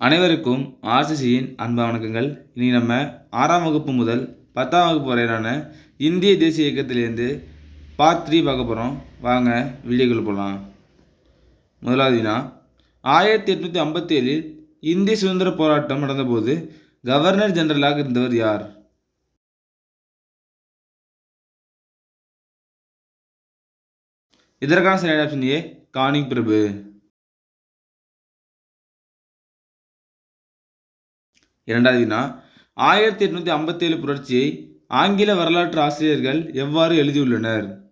அனைவருக்கும் ஆர்சிசியின் அன்பு வணக்கங்கள். இனி நம்ம ஆறாம் வகுப்பு முதல் பத்தாம் வகுப்பு வரையிலான இந்திய தேசிய இயக்கத்திலேருந்து பார்ட் த்ரீ பார்க்க போகிறோம் வாங்க வீடியோக்கள் போகலாம் முதலாவது வினா. ஆயிரத்தி எட்நூற்றி ஐம்பத்தி ஏழில் இந்திய சுதந்திர போராட்டம் நடந்தபோது கவர்னர் ஜெனரலாக இருந்தவர் யார்? இதற்கான சரியான ஆப்ஷன் ஏ கானிங் பிரபு இரண்டாவது வினா. ஆயிரத்தி எட்நூத்தி ஐம்பத்தி ஏழு புரட்சியை ஆங்கில வரலாற்று ஆசிரியர்கள் எவ்வாறு எழுதியுள்ளனர்?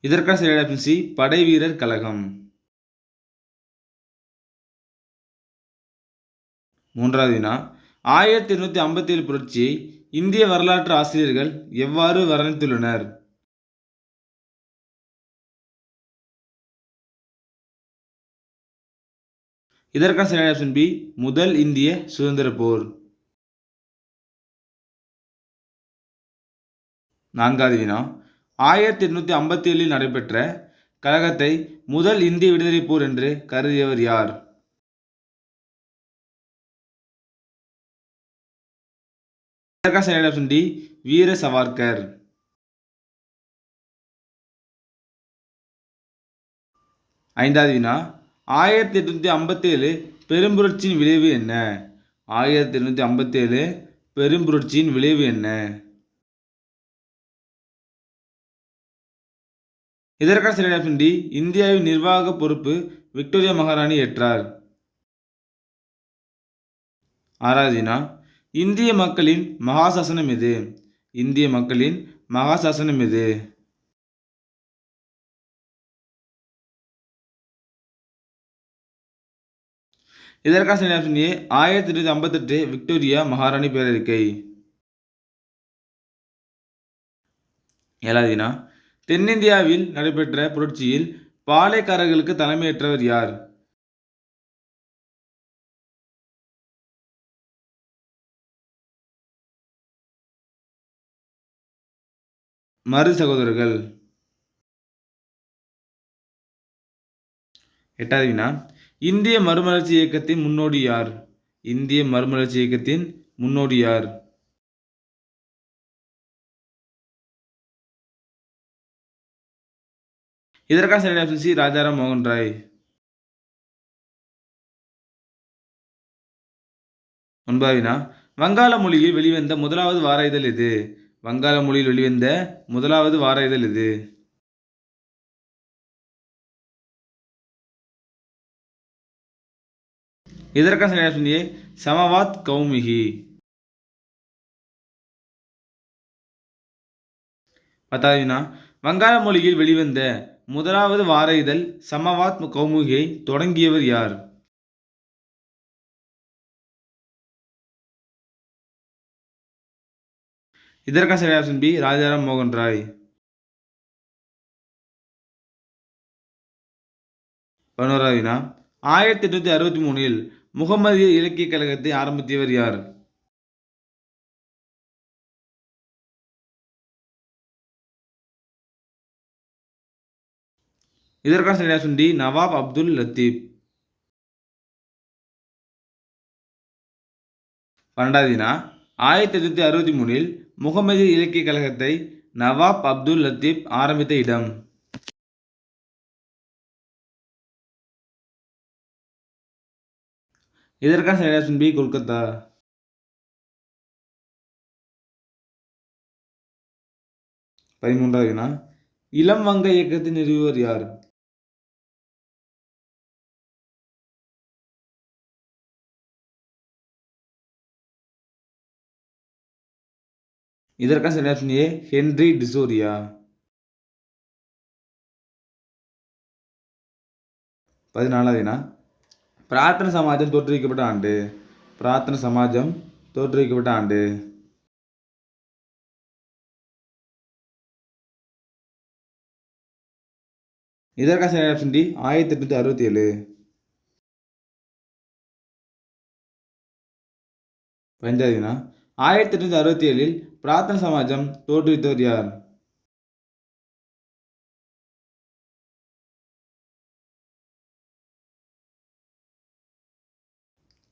இதற்கான சரியான ஆப்ஷன் சி படை வீரர் கழகம். மூன்றாவது வினா. ஆயிரத்தி எண்ணூத்தி ஐம்பத்தி ஏழு புரட்சியை இந்திய வரலாற்று ஆசிரியர்கள் எவ்வாறு வர்ணித்துள்ளனர்? இதற்கான சரியான ஆப்ஷன் பி முதல் இந்திய சுதந்திர போர். நான்காவது வினா. ஆயிரத்தி எட்நூத்தி ஐம்பத்தி ஏழில் நடைபெற்ற கழகத்தை முதல் இந்திய விடுதலை போர் என்று கருதியவர் யார்? இதற்கான சரியான ஆப்ஷன் டி வீர சவார்கர் ஐந்தாவது வினா. ஆயிரத்தி எட்நூற்றி ஐம்பத்தி ஏழு பெரும்புரட்சியின் விளைவு என்ன? ஆயிரத்தி எட்நூற்றி ஐம்பத்தி ஏழு பெரும்புரட்சியின் விளைவு என்ன? இதற்கான சரியான ஆப்ஷன் டி இந்தியாவின் நிர்வாக பொறுப்பு விக்டோரியா மகாராணி ஏற்றார். ஆராதினா இந்திய மக்களின் மகாசாசனம் எது? இந்திய மக்களின் மகாசாசனம் எது? இதற்கான சரியான ஆப்ஷன் ஏ ஆயிரத்தி எட்நூத்தி ஐம்பத்தெட்டு விக்டோரியா மகாராணி பேரறிக்கை. ஏழாவதுனா தென்னிந்தியாவில் நடைபெற்ற புரட்சியில் பாளையக்காரர்களுக்கு தலைமையேற்றவர் யார்? மறு சகோதரர்கள். எட்டாவது வினா இந்திய மறுமலர்ச்சி இயக்கத்தின் முன்னோடி யார்? இந்திய மறுமலர்ச்சி இயக்கத்தின் முன்னோடி யார்? இதற்காக சரியான ஆப்ஷன் சி ராஜாராம் மோகன் ராய். ஒன்பதாவது வங்காள மொழியில் வெளிவந்த முதலாவது வார இதழ் இது வங்காள மொழியில் வெளிவந்த முதலாவது வார இதழ் இது இதற்கான சரியான ஆப்ஷன் சமவாத் கௌமுகி. பத்தாவது வினா வங்காள மொழியில் வெளிவந்த முதலாவது வார இதழ் சமவாத் கௌமுகியை தொடங்கியவர் யார்? இதற்கான சரியான ஆப்ஷன் பி ராஜாராம் மோகன் ராய். பதினோராவது வினா ஆயிரத்தி எட்நூத்தி அறுபத்தி மூணில் முகமதிய இலக்கிய கழகத்தை ஆரம்பித்தவர் யார்? இதற்கான சரியான சுண்டி? நவாப் அப்துல் லத்தீப். பன்னெண்டாவது வினா ஆயிரத்தி எட்நூத்தி அறுபத்தி மூணில் முகமது இலக்கிய கழகத்தை நவாப் அப்துல் லத்தீப் ஆரம்பித்த இடம். இதற்கான சரியான பி கொல்கத்தா? பதிமூன்றாவது வினா இளம் வங்க இயக்கத்தின் நிறுவர் யார்? இதற்கான சரியான ஆப்ஷன் ஏ? ஹென்றி டிசோரியா? பதினாலாவது வினா பிரார்த்தன சமாஜம் தோற்றுவிக்கப்பட்ட ஆண்டு. பிரார்த்தன சமாஜம் தோற்றுவிக்கப்பட்ட ஆண்டு. இதற்கான சரியான ஆப்ஷன் டி ஆயிரத்தி எட்நூத்தி அறுபத்தி ஏழு. பஞ்சாவது ஆயிரத்தி எட்நூத்தி அறுபத்தி ஏழில் பிரார்த்தன சமாஜம் தோற்றுவித்தவர் யார்?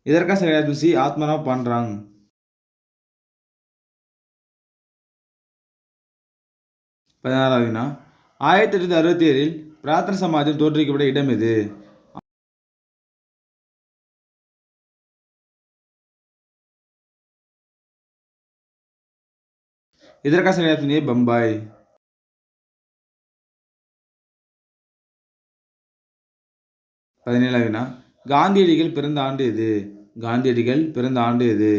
இதற்காக சரியான சி பண்றாங்க பாண்டராங் பதினாறாவது வினா ஆயிரத்தி எட்நூத்தி அறுபத்தி ஏழில் பிரார்த்தன சமாஜம் தோற்றுவிக்கப்பட்ட இடம் எது? இதற்காக சரியான பம்பாய். பதினேழாவது வினா காந்தியடிகள் பிறந்த ஆண்டு எது? காந்தியடிகள் பிறந்த ஆண்டு எது?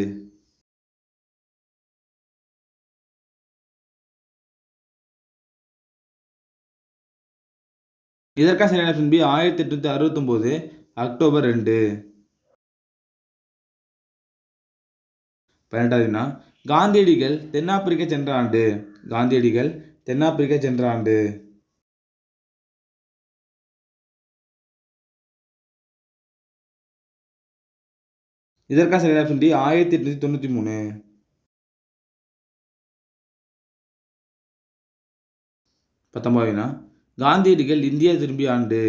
இதற்காக சரியான ஆப்ஷன் பி ஆயிரத்தி எட்நூத்தி அறுபத்தொம்போது அக்டோபர் ரெண்டு. பன்னெண்டாவது வினா. காந்தியடிகள் தென்னாப்பிரிக்கா சென்ற ஆண்டு. காந்தியடிகள் தென்னாப்பிரிக்கா சென்ற ஆண்டு. இதற்காக சரியான ஆப்ஷன் டி ஆயிரத்தி எட்நூத்தி தொண்ணூற்றி மூணு. பத்தொன்பது வினா காந்தியடிகள் இந்தியா திரும்பிய ஆண்டு.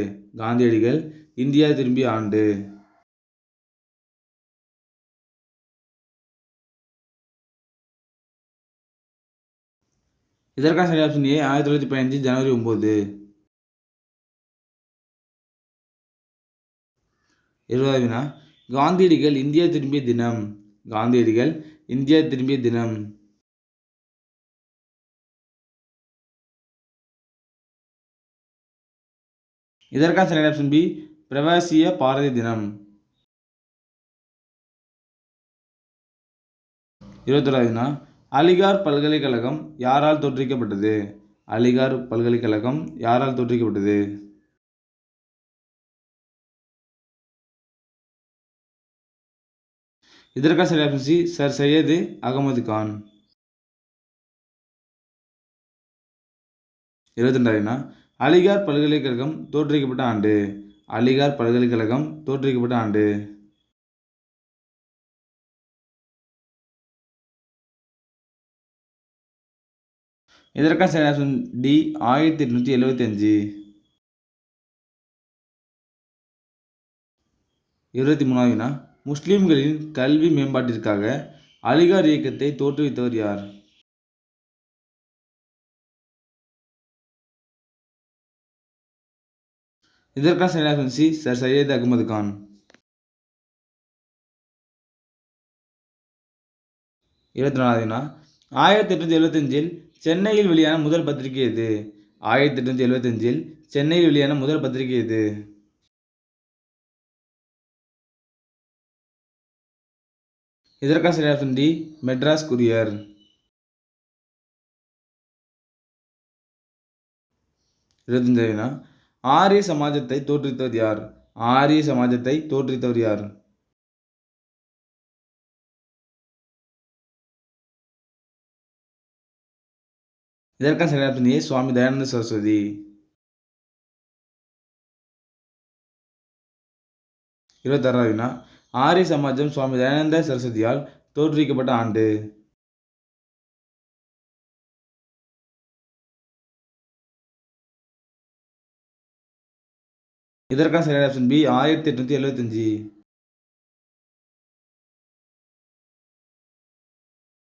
காந்தியடிகள் இந்தியா திரும்பிய ஆண்டு. இதற்கான சரி ஆப்ஷன் ஏ ஆயிரத்தி தொள்ளாயிரத்தி பதினஞ்சு ஜனவரி ஒம்பது இருபதாவது வினா காந்தியடிகள் இந்தியா திரும்பிய தினம். காந்தியடிகள் இந்தியா திரும்பிய தினம். இதற்கான சரியான ஆப்ஷன் பி பிரவாசிய பாரதி தினம். இருபத்தொராவது அலிகார் பல்கலைக்கழகம் யாரால் தோற்றுவிக்கப்பட்டது? அலிகார் பல்கலைக்கழகம் யாரால் தோற்றுவிக்கப்பட்டது? இதற்கான சரி option C Sir Syed Ahmad Khan. இருபத்திரெண்டாவதுனா Aligarh பல்கலைக்கழகம் தோற்றுவிக்கப்பட்ட ஆண்டு. அலிகார் பல்கலைக்கழகம் தோற்றுவிக்கப்பட்ட ஆண்டு. இதற்கான சரி ஆப்ஷன் டி ஆயிரத்தி எட்நூத்தி எழுபத்தி அஞ்சு. இருபத்தி மூணாவதுனா முஸ்லிம்களின் கல்வி மேம்பாட்டிற்காக அலிகார் இயக்கத்தை தோற்றுவித்தவர் யார்? இதற்கான சரியான சி சர் சையத் அகமது கான். இருபத்தி நாலாவதுனா ஆயிரத்தி எட்நூத்தி எழுபத்தஞ்சில் சென்னையில் வெளியான முதல் பத்திரிகை எது? ஆயிரத்தி எட்நூத்தி எழுபத்தஞ்சில் சென்னையில் வெளியான முதல் பத்திரிகை எது? இதற்கான சரியான ஆப்ஷன் டி மெட்ராஸ் குரியர் இருபத்தஞ்சாவதுனா ஆரிய சமாஜத்தை தோற்றுவித்தவர் யார்? ஆரிய சமாஜத்தை தோற்றுவித்தவர் யார்? இதற்கான சரியான ஆப்ஷன் ஏ சுவாமி தயானந்த சரஸ்வதி. இருபத்தாறாவதுனா ஆரிய சமாஜம் சுவாமி தயானந்த சரஸ்வதியால் தோற்றுவிக்கப்பட்ட ஆண்டு. இதற்கான சரியான ஆப்ஷன் பி ஆயிரத்தி எட்நூத்தி எழுபத்தஞ்சு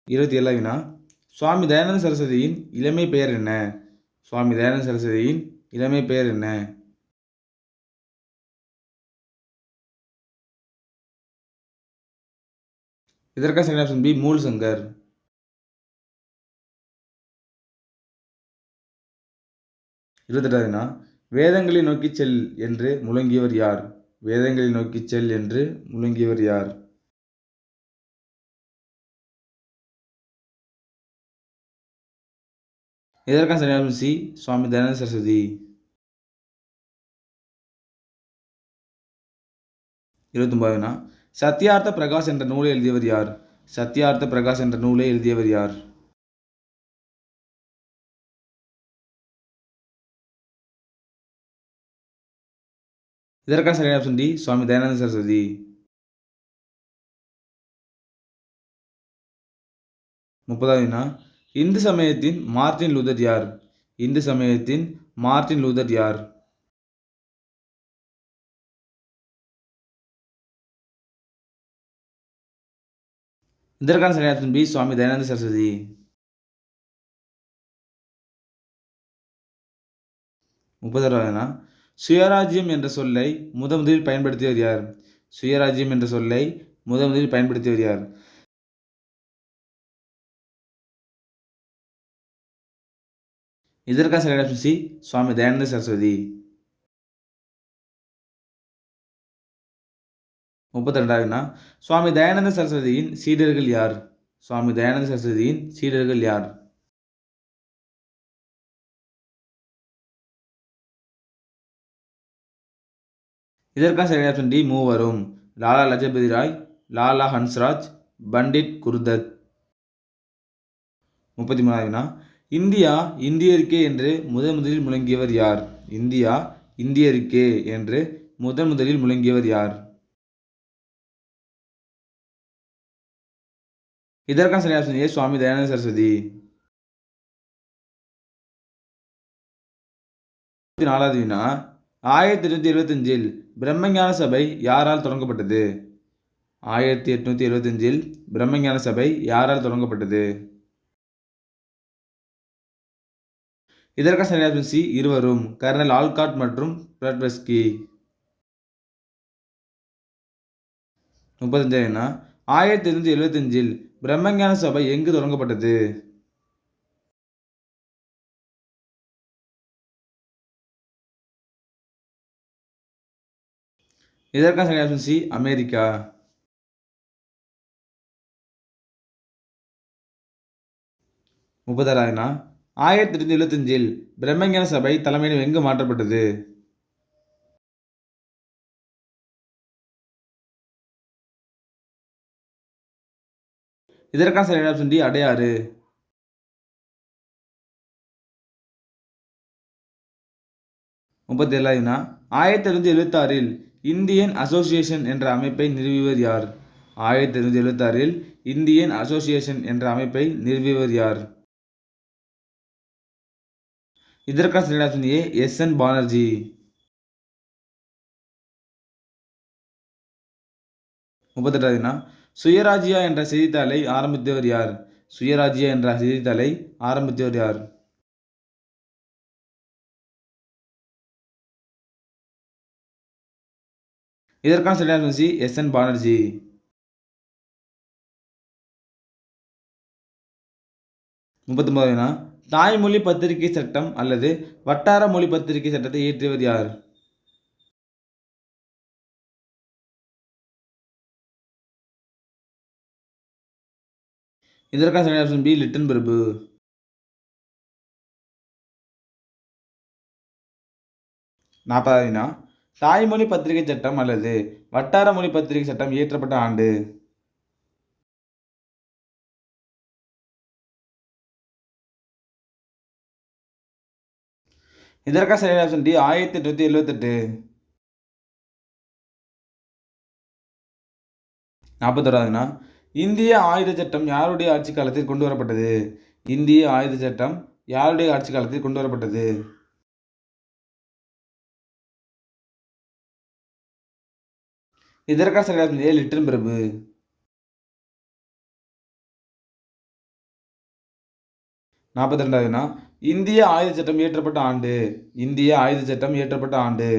இருபத்தி ஏழாவினா சுவாமி தயானந்த சரஸ்வதியின் இளமை பெயர் என்ன? சுவாமி தயானந்த சரஸ்வதியின் இளமை பெயர் என்ன? இதற்காக second option B. Mool Shankar இருபத்தெட்டாவதுனா வேதங்களை நோக்கி செல் என்று முழங்கியவர் யார்? வேதங்களை நோக்கி செல் என்று முழங்கியவர் யார்? இதற்கான சரியான சி. சுவாமி தயானந்த சரஸ்வதி. இருபத்தொம்பதுனா சத்யார்த்த பிரகாஷ் என்ற நூலை எழுதியவர் யார்? சத்யார்த்த பிரகாஷ் என்ற நூலை எழுதியவர் யார்? இதற்கான சரியான ஆப்ஷன் டி சுவாமி தயானந்த சரஸ்வதி. முப்பதாவதுனா இந்து சமயத்தின் மார்டின் லூதர் யார்? இந்து சமயத்தின் மார்டின் லூதர் யார்? இதற்கான சரியான பி. சுவாமி தயானந்த சரஸ்வதி. முப்பதாவதுனா சுயராஜ்யம் என்ற சொல்லை முத முதலில் பயன்படுத்தியவர் யார்? சுயராஜ்யம் என்ற சொல்லை முத முதலில் பயன்படுத்தியவர் யார்? இதற்கான சரியான சி. சுவாமி தயானந்த சரஸ்வதி. முப்பத்தி ரெண்டாவதுனா சுவாமி தயானந்த சரஸ்வதியின் சீடர்கள் யார்? சுவாமி தயானந்த சரஸ்வதியின் சீடர்கள் யார்? இதற்கான சரியான ஆப்ஷன் டி மூவரும் லாலா லஜபதி ராய் லாலா ஹன்ஸ்ராஜ் பண்டிட் குருதத். முப்பத்தி மூணாவதுனா இந்தியா இந்தியருக்கே என்று முதன் முதலில் முழங்கியவர் யார்? இந்தியா இந்தியருக்கே என்று முதன் முதலில் முழங்கியவர் யார்? இதற்கான சரியான ஆப்ஷன் ஏ சுவாமி தயானந்த சரஸ்வதி நாலாவது வினா ஆயிரத்தி எட்நூத்தி எழுபத்தஞ்சில் பிரம்மஞான சபை யாரால் தொடங்கப்பட்டது? ஆயிரத்தி எட்நூத்தி எழுபத்தஞ்சில் பிரம்மஞான சபை யாரால் தொடங்கப்பட்டது? இதற்கான சரியான ஆப்ஷன் சி. இருவரும் கர்னல் ஆல்காட் மற்றும் பிளட்வெஸ்கி முப்பத்தஞ்சாயிரம்னா ஆயிரத்தி எட்நூத்தி எழுபத்தஞ்சில் பிரம்மஞான சபை எங்கு தொடங்கப்பட்டது? இதற்கான சரியான ஆப்ஷன் சி அமெரிக்கா. முப்பத்தாறாயிரம்னா ஆயிரத்தி எட்நூத்தி எழுபத்தஞ்சில் பிரம்மஞான சபை தலைமையிடம் எங்கு மாற்றப்பட்டது? இதற்கான சரியான ஆப்ஷன் டி அடையாறு. முப்பத்தி ஏழாயிரம்னா ஆயிரத்தி எழுநூத்தி எழுபத்தாறில் இந்தியன் அசோசியேஷன் என்ற அமைப்பை நிறுவியவர் யார்? ஆயிரத்தி எழுநூத்தி எழுபத்தாறில் இந்தியன் அசோசியேஷன் என்ற அமைப்பை நிறுவியவர் யார்? இதற்கான சரியான option A S N Banerjee. முப்பத்தெட்டாவதுனா Swarajya என்ற செய்தித்தாளை ஆரம்பித்தவர் யார்? சுயராஜ்யா என்ற செய்தித்தாளை ஆரம்பித்தவர் யார்? இதற்கான சரியான எஸ். என். பானர்ஜி. முப்பத்தொன்பதுனா தாய்மொழி பத்திரிகை சட்டம் அல்லது வட்டார மொழி பத்திரிகை சட்டத்தை இயற்றியவர் யார்? இதற்கான சரியான ஆப்ஷன் பி லிட்டன் பிரபு நாற்பதாவதுனா தாய்மொழி பத்திரிகை சட்டம் அல்லது வட்டார மொழி பத்திரிகை சட்டம் இயற்றப்பட்ட ஆண்டு. இதற்காக சரியான ஆப்ஷன் டி ஆயிரத்தி எட்நூத்தி எழுபத்தெட்டு நாற்பத்தோராதுனா இந்திய ஆயுத சட்டம் யாருடைய ஆட்சி காலத்தில் கொண்டு வரப்பட்டது இந்திய ஆயுத சட்டம் யாருடைய ஆட்சி காலத்தில் கொண்டு வரப்பட்டது இதற்கான சரியான ஏ பிரபு. நாற்பத்தி ரெண்டாவதுனா இந்திய ஆயுத சட்டம் இயற்றப்பட்ட ஆண்டு. இந்திய ஆயுத சட்டம் இயற்றப்பட்ட ஆண்டு.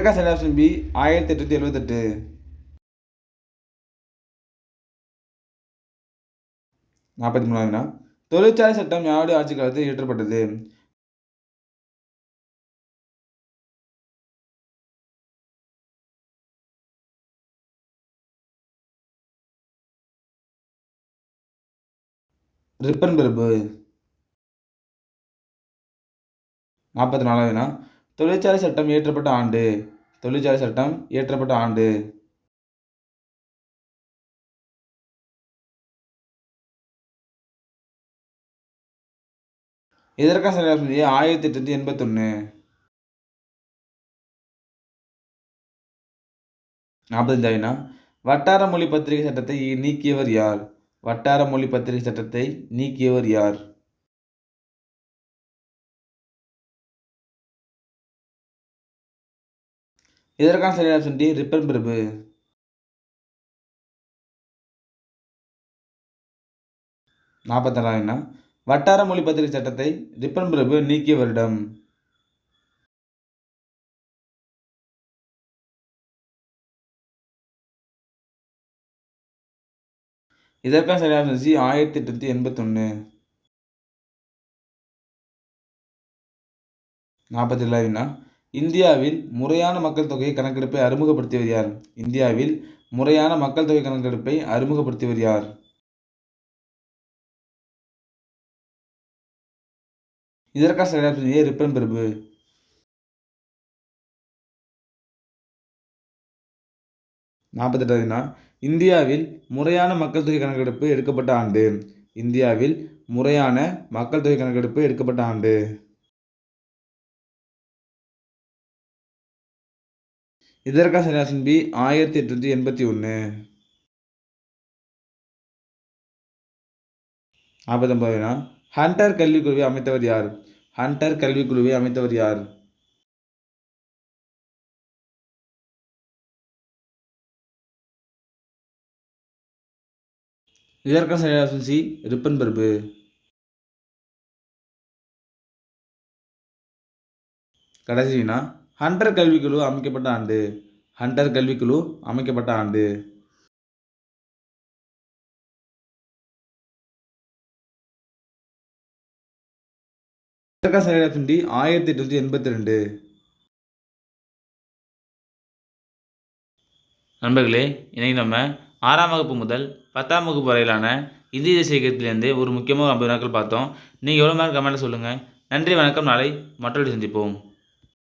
இதற்கான சரி ஆப்ஷன் பி ஆயிரத்தி எட்நூற்றி எழுபத்தெட்டு நாற்பத்தி மூணாவதுனா தொழிற்சாலை சட்டம் யாருடைய ஆட்சி காலத்தில் இயற்றப்பட்டது? ரிப்பன் பிரபு. நாற்பத்தி நாலாவதுனா தொழிற்சாலை சட்டம் இயற்றப்பட்ட ஆண்டு. தொழிற்சாலை சட்டம் இயற்றப்பட்ட ஆண்டு. இதற்கான சரியான ஆப்ஷன் ஆயிரத்தி எட்நூத்தி எண்பத்தொன்று நாற்பத்தஞ்சாயினா வட்டார மொழி பத்திரிகை சட்டத்தை நீக்கியவர் யார்? வட்டார மொழி பத்திரிகை சட்டத்தை நீக்கியவர் யார்? இதற்கான சரியான ஆப்ஷன் டி ரிப்பன் பிரபு. நாற்பத்தேழாவது வட்டார மொழி பத்திரிகை சட்டத்தை ரிப்பன் பிரபு நீக்கிய வருடம். இதற்கான சரியான ஆப்ஷன் சி ஆயிரத்தி எட்நூத்தி எண்பத்தொன்று நாற்பத்தி ஏழாவது இந்தியாவில் முறையான மக்கள் தொகை கணக்கெடுப்பை அறிமுகப்படுத்தியவர் யார்? இந்தியாவில் முறையான மக்கள் தொகை கணக்கெடுப்பை அறிமுகப்படுத்தியவர் யார்? இதற்காக சரியான ஏ. ரிப்பன் பிரபு. நாற்பத்தெட்டாவதுனா இந்தியாவில் முறையான மக்கள் தொகை கணக்கெடுப்பு எடுக்கப்பட்ட ஆண்டு. இந்தியாவில் முறையான மக்கள் தொகை கணக்கெடுப்பு எடுக்கப்பட்ட ஆண்டு. இதற்கான சரியான பி ஆயிரத்தி எட்நூத்தி எண்பத்தி ஒன்று நாற்பத்தொம்பதுனா ஹண்டர் கல்விக்குழுவை அமைத்தவர் யார்? ஹண்டர் கல்விக்குழுவை அமைத்தவர் யார்? இதற்கான சரியான சி ரிப்பன் பிரபு கடைசினா? ஹண்டர் கல்விக்குழு அமைக்கப்பட்ட ஆண்டு. ஹண்டர் கல்விக்குழு அமைக்கப்பட்ட ஆண்டு. இதற்கான துண்டி ஆயிரத்தி எட்நூத்தி எண்பத்தி ரெண்டு. நண்பர்களே இன்னைக்கு நம்ம ஆறாம் வகுப்பு முதல் பத்தாம் வகுப்பு வரையிலான இந்திய தேசிய இயக்கத்திலேருந்து ஒரு முக்கியமான ஐம்பது நாட்கள் பார்த்தோம். நீங்கள் எவ்வளோ நேரம் கமெண்ட்டில் சொல்லுங்கள் நன்றி வணக்கம். நாளை மற்றொரு சந்திப்போம்.